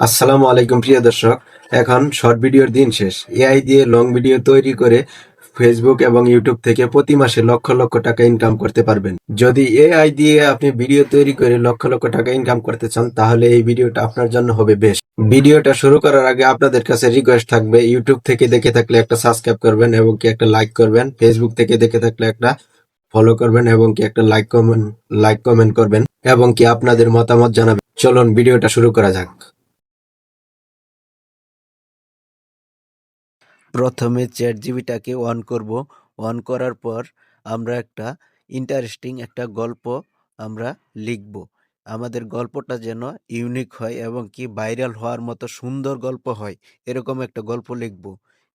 আসসালামু আলাইকুম, প্রিয় দর্শক। এখন শর্ট ভিডিওর দিন শেষ। এআই দিয়ে লং ভিডিও তৈরি করে ফেসবুক এবং ইউটিউব থেকে প্রতি মাসে লক্ষ লক্ষ টাকা ইনকাম করতে পারবেন। যদি এআই দিয়ে আপনি ভিডিও তৈরি করে লক্ষ লক্ষ টাকা ইনকাম করতে চান, তাহলে এই ভিডিওটা আপনার জন্য হবে বেস্ট ভিডিওটা শুরু করার আগে আপনাদের কাছে রিকোয়েস্ট থাকবে ইউটিউব থেকে দেখে থাকলে একটা সাবস্ক্রাইব করবেন এবং কি একটা লাইক করবেন ফেসবুক থেকে দেখে থাকলে একটা ফলো করবেন এবং কি একটা লাইক কমেন্ট লাইক কমেন্ট করবেন এবং কি আপনাদের মতামত জানাবেন। চলুন ভিডিওটা শুরু করা যাক। প্রথমে চ্যাট জিবিটাকে অন করব। অন করার পর আমরা একটা ইন্টারেস্টিং একটা গল্প আমরা লিখব। আমাদের গল্পটা যেন ইউনিক হয় এবং কি ভাইরাল হওয়ার মতো সুন্দর গল্প হয়, এরকম একটা গল্প লিখব।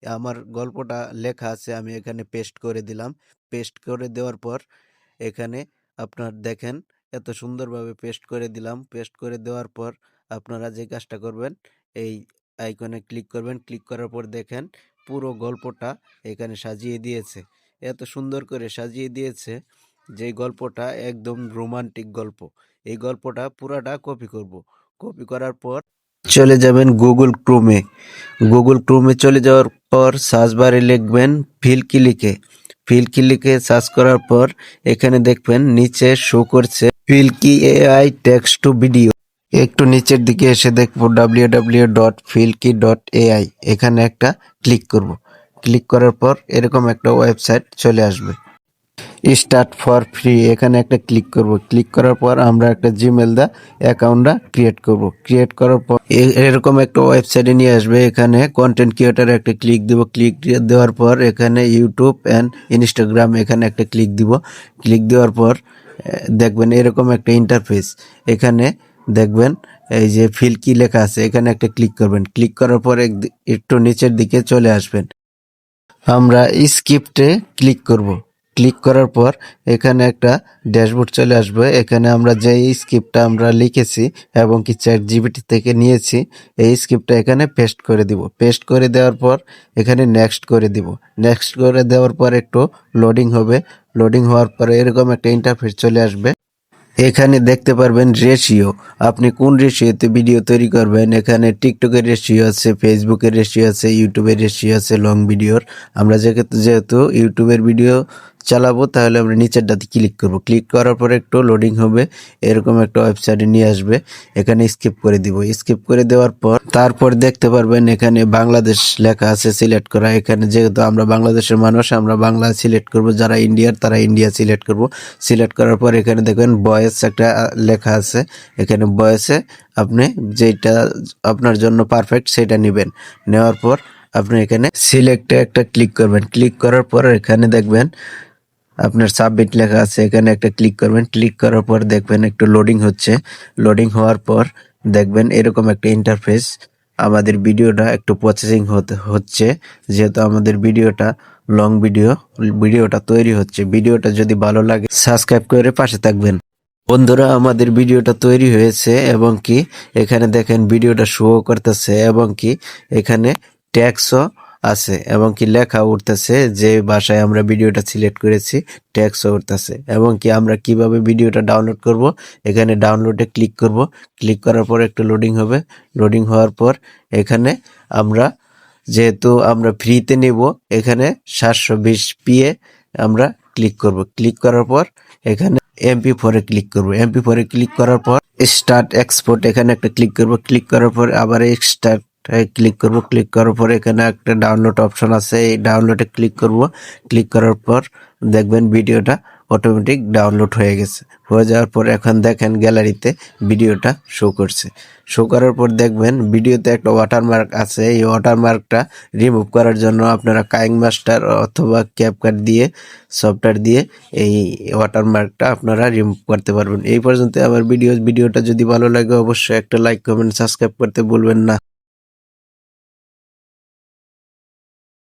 আমার গল্পটা লেখা আছে, আমি এখানে পেস্ট করে দিলাম। পেস্ট করে দেওয়ার পর এখানে আপনার দেখেন, এত সুন্দরভাবে পেস্ট করে দিলাম। পেস্ট করে দেওয়ার পর আপনারা যে কাজটা করবেন, এই আইকনে ক্লিক করবেন। ক্লিক করার পর দেখেন পুরো গল্পটা এখানে সাজিয়ে দিয়েছে। এত সুন্দর করে সাজিয়ে দিয়েছে যে গল্পটা একদম রোমান্টিক গল্প। এই গল্পটা পুরাটা কপি করব। কপি করার পর চলে যাবেন গুগল ক্রোমে গুগল ক্রোমে চলে যাওয়ার পর সার্চ বারে লিখবেন ফিল ক্লিকে ফিল ক্লিকে সার্চ করার পর এখানে দেখবেন নিচে শো করছে Fliki AI text to video একটু নিচের দিকে এসে দেখব W W dot Fliki dot AI এখানে একটা ক্লিক করব। ক্লিক করার পর এরকম একটা ওয়েবসাইট চলে আসবে। স্টার্ট ফর ফ্রি এখানে একটা ক্লিক করব। ক্লিক করার পর আমরা একটা জিমেল দা অ্যাকাউন্টটা ক্রিয়েট করব। ক্রিয়েট করার পর এরকম একটা ওয়েবসাইটে নিয়ে আসবে। এখানে কন্টেন্ট ক্রিয়েটারে একটা ক্লিক দিব। ক্লিক দেওয়ার পর এখানে ইউটিউব অ্যান্ড ইনস্টাগ্রাম এখানে একটা ক্লিক দিব। ক্লিক দেওয়ার পর দেখবেন এরকম একটা ইন্টারফেস এখানে দেখবেন, এই যে ফিল কি লেখা আছে, এখানে একটা ক্লিক করবেন। ক্লিক করার পর এক- একটু নিচের দিকে চলে আসবেন। আমরা স্ক্রিপ্টে ক্লিক করব। ক্লিক করার পর এখানে একটা ড্যাশবোর্ড চলে আসবে। এখানে আমরা যে স্ক্রিপ্টটা আমরা লিখেছি এবং কি চ্যাট জিবিটি থেকে নিয়েছি, এই স্ক্রিপ্টটা এখানে পেস্ট করে দিব। পেস্ট করে দেওয়ার পর এখানে নেক্সট করে দিব। নেক্সট করে দেওয়ার পর একটু লোডিং হবে। লোডিং হওয়ার পরে এরকম একটা ইন্টারফেস চলে আসবে। এখানে দেখতে পারবেন রেশিও। আপনি কোন রেশিওতে ভিডিও তৈরি করবেন? এখানে টিকটকের রেশিও আছে ফেসবুকের রেশিও আছে ইউটিউবের রেশিও আছে লং ভিডিওর আমরা যেহেতু যেহেতু ইউটিউবের ভিডিও চালাবো, তাহলে আমরা নিচেরটাতে ক্লিক করব। ক্লিক করার পর একটু লোডিং হবে, এরকম একটা ওয়েবসাইটে নিয়ে আসবে। এখানে স্কিপ করে দিব। স্কিপ করে দেওয়ার পর, তারপর দেখতে পারবেন এখানে বাংলাদেশ লেখা আছে সিলেক্ট করা। এখানে যেহেতু আমরা বাংলাদেশের মানুষ, আমরা বাংলা সিলেক্ট করব। যারা ইন্ডিয়ার তারা ইন্ডিয়া সিলেক্ট করব। সিলেক্ট করার পর এখানে দেখবেন বয়েস একটা লেখা আছে। এখানে বয়েসে আপনি যেটা আপনার জন্য পারফেক্ট সেটা নেবেন। নেওয়ার পর আপনি এখানে সিলেক্টে একটা ক্লিক করবেন। ক্লিক করার পর এখানে দেখবেন আপনার সাবমিট লেখা আছে, এখানে একটা ক্লিক করবেন। ক্লিক করার পর দেখবেন একটু লোডিং হচ্ছে। লোডিং হওয়ার পর দেখবেন এরকম একটা ইন্টারফেস আমাদের ভিডিওটা একটু প্রসেসিং হচ্ছে। যেহেতু আমাদের ভিডিওটা লং ভিডিও ভিডিওটা তৈরি হচ্ছে। ভিডিওটা যদি ভালো লাগে সাবস্ক্রাইব করে পাশে থাকবেন। বন্ধুরা, আমাদের ভিডিওটা তৈরি হয়েছে এবং কি, এখানে দেখেন ভিডিওটা শো করতেছে এবং কি, এখানে ট্যাক্সও আছে, এবং কি লেখা উঠতেছে যে ভাষায় আমরা ভিডিওটা সিলেক্ট করেছি ট্যাক্সও উঠতেছে, এবং কি আমরা কীভাবে ভিডিওটা ডাউনলোড করব, এখানে ডাউনলোডে ক্লিক করব, ক্লিক করার পর একটু লোডিং হবে, লোডিং হওয়ার পর এখানে আমরা যেহেতু আমরা ফ্রিতে নেব, এখানে সাতশো বিশ পিএ আমরা ক্লিক করব, ক্লিক করার পর এখানে এমপি ফোরে ক্লিক করব এমপি ফোরে ক্লিক করার পর স্টার্ট এক্সপোর্ট এখানে একটা ক্লিক করব, ক্লিক করার পর আবার স্টার্ট ক্লিক করব ক্লিক করার পর এখানে একটা ডাউনলোড অপশন আছে, এই ডাউনলোডে ক্লিক করব। ক্লিক করার পর দেখবেন ভিডিওটা অটোমেটিক ডাউনলোড হয়ে গেছে। হয়ে যাওয়ার পর এখন দেখেন গ্যালারিতে ভিডিওটা শো করছে। শো করার পর দেখবেন ভিডিওতে একটা ওয়াটারমার্ক আছে, এই ওয়াটারমার্কটা রিমুভ করার জন্য আপনারা কাইং মাস্টার অথবা ক্যাপকাট দিয়ে সফটওয়্যার দিয়ে এই ওয়াটারমার্কটা আপনারা রিমুভ করতে পারবেন। এই পর্যন্ত আমার ভিডিও ভিডিওটা যদি ভালো লাগে অবশ্যই একটা লাইক কমেন্ট সাবস্ক্রাইব করতে বলবেন না।